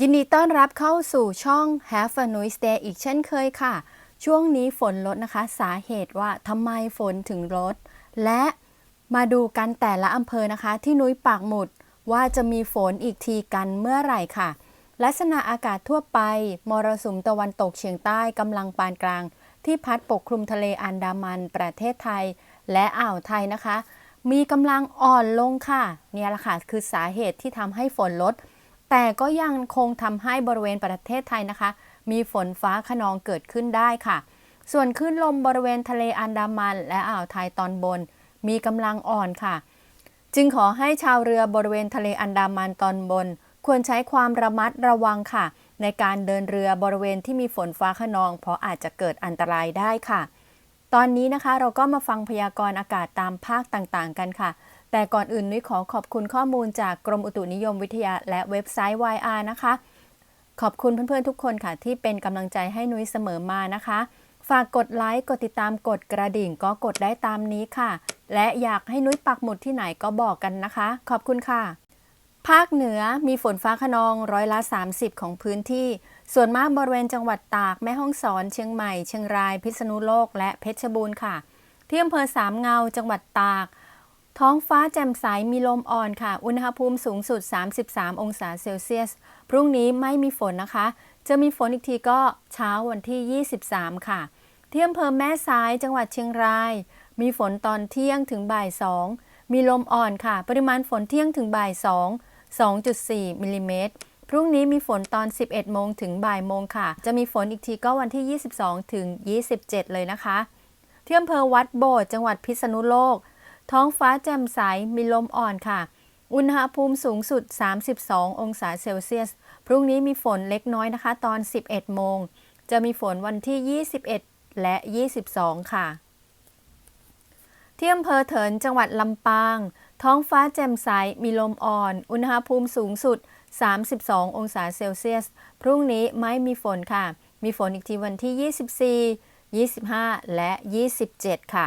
ยินดีต้อนรับเข้าสู่ช่อง Have a Nice Day อีกเช่นเคยค่ะ ช่วงนี้ฝนลดนะคะ สาเหตุว่าทำไมฝนถึงลด และมาดูกันแต่ละอำเภอนะคะ ที่นุ้ยปากหมุดว่าจะมีฝนอีกทีกันเมื่อไหร่ค่ะ ลักษณะอากาศทั่วไป มรสุมตะวันตกเฉียงใต้กำลังปานกลาง ที่พัดปกคลุมทะเลอันดามันประเทศไทย และอ่าวไทยนะคะ มีกำลังอ่อนลงค่ะ เนี่ยแหละค่ะคือสาเหตุที่ทำให้ฝนลด แต่ก็ยังคงทำให้บริเวณประเทศไทยนะคะ มีฝนฟ้าขนองเกิดขึ้นได้ค่ะ ส่วนคลื่นลมบริเวณทะเลอันดามันและอ่าวไทยตอนบน มีกำลังอ่อนค่ะ จึงขอให้ชาวเรือบริเวณทะเลอันดามันตอนบน ควรใช้ความระมัดระวังค่ะ ในการเดินเรือบริเวณที่มีฝนฟ้าขนอง เพราะอาจจะเกิดอันตรายได้ค่ะ ตอนนี้นะคะเราก็มาฟังพยากรณ์อากาศตามภาคต่างๆ กันค่ะ แต่ก่อนอื่นนุ้ยขอขอบคุณข้อมูลจากกรมอุตุนิยมวิทยาและเว็บไซต์ YR นะคะ ขอบคุณเพื่อนๆทุกคนค่ะ ที่เป็นกำลังใจให้นุ้ยเสมอมานะคะ ฝากกดไลค์กดติดตามกดกระดิ่งก็กดได้ตามนี้ค่ะ และอยากให้นุ้ยปักหมุดที่ไหนก็บอกกันนะคะ ขอบคุณค่ะ ภาคเหนือมีฝนฟ้าขนองร้อยละ 30 ของพื้นที่ ส่วนมากบริเวณจังหวัดตากแม่ฮ่องสอน เชียงใหม่ เชียงราย พิษณุโลก และเพชรบูรณ์ค่ะที่อำเภอสามเงาจังหวัดตาก ท้องฟ้าแจ่มใสมีลมอ่อนค่ะ อุณหภูมิสูงสุด 33 องศาเซลเซียส พรุ่งนี้ไม่มีฝนนะคะ จะมีฝนอีกทีก็เช้าวันที่ 23 ค่ะ ที่อำเภอแม่สายจังหวัดเชียงราย มีฝนตอนเที่ยงถึงบ่าย 2 มีลมอ่อนค่ะ ปริมาณฝนเที่ยงถึงบ่าย 2 2.4 มิลลิเมตร พรุ่งนี้มีฝนตอน 11 โมงถึงบ่ายโมงค่ะ จะมีฝนอีกทีก็วันที่ 22 ถึง 27 เลยนะคะ ที่อำเภอวัดโบดจังหวัดพิษณุโลก ท้องฟ้าแจ่มใส มีลมอ่อนค่ะ อุณหภูมิสูงสุด 32 องศาเซลเซียส พรุ่งนี้มีฝนเล็กน้อยนะคะ ตอน 11 โมง จะมีฝนวันที่ 21 และ 22 ค่ะ ที่อำเภอเถินจังหวัดลำปาง ท้องฟ้าแจ่มใส มีลมอ่อน อุณหภูมิสูงสุด 32 องศาเซลเซียส พรุ่งนี้ไม่มีฝนค่ะ มีฝนอีกทีวันที่ 24 25 และ 27 ค่ะ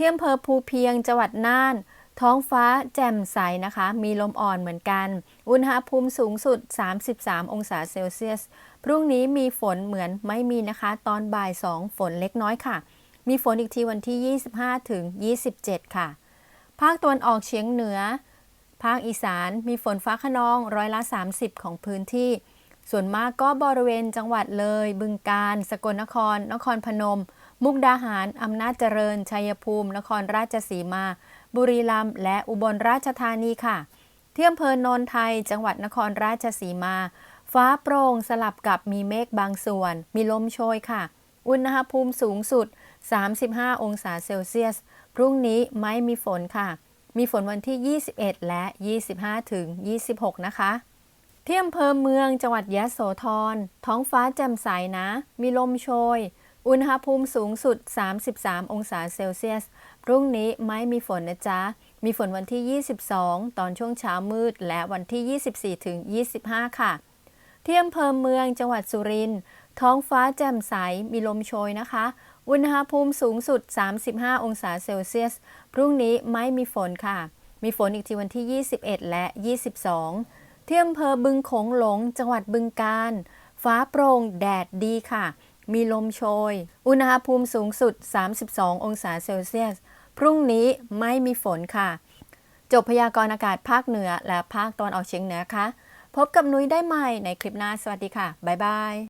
ที่อำเภอภูเพียงจังหวัดน่าน ท้องฟ้าแจ่มใสนะคะ มีลมอ่อนเหมือนกัน อุณหภูมิสูงสุด 33 องศาเซลเซียส พรุ่งนี้มีฝนเหมือนไม่มีนะคะ ตอนบ่าย 2 ฝนเล็กน้อยค่ะ มีฝนอีกทีวันที่ 25 ถึง 27 ค่ะ ภาคตะวันออกเฉียงเหนือ ภาคอีสานมีฝนฟ้าขนองร้อยละ 30 ของพื้นที่ ส่วนมากก็บริเวณจังหวัดเลย บึงกาฬ สกลนคร นครพนม มุกดาหาร อำนาจเจริญ ชัยภูมิ นครราชสีมา บุรีรัมย์ และอุบลราชธานีค่ะที่อำเภอโนนไทย จังหวัดนครราชสีมา ฟ้าโปร่งสลับกับมีเมฆบางส่วน มีลมโชยค่ะ อุณหภูมิสูงสุด 35 องศาเซลเซียส พรุ่งนี้ไม่มีฝนค่ะ มีฝนวันที่ 21 และ 25 ถึง 26 นะคะที่อำเภอเมืองจังหวัดยะโสธร ท้องฟ้าแจ่มใสนะ มีลมโชย อุณหภูมิสูงสุด 33 องศาเซลเซียส พรุ่งนี้ไม่มีฝนนะจ๊ะ มีฝนวันที่ 22 ตอนช่วงเช้ามืด และวันที่ 24 ถึง 25 ค่ะ ที่อำเภอเมืองจังหวัดสุรินทร์ท้องฟ้าแจ่มใส มีลมโชยนะคะ อุณหภูมิสูงสุด 35 องศาเซลเซียส พรุ่งนี้ไม่มีฝนค่ะ มีฝนอีกทีวันที่ 21 และ 22 ที่อำเภอบึงโขงหลง จังหวัดบึงกาฬ ฟ้าโปร่งแดดดีค่ะ มีลมโชย อุณหภูมิสูงสุด 32 องศาเซลเซียส พรุ่งนี้ไม่มีฝนค่ะ จบพยากรณ์อากาศภาคเหนือและภาคตอนออกเฉียงเหนือค่ะพบกับนุ้ยได้ใหม่ในคลิปหน้า สวัสดีค่ะ บ๊ายบาย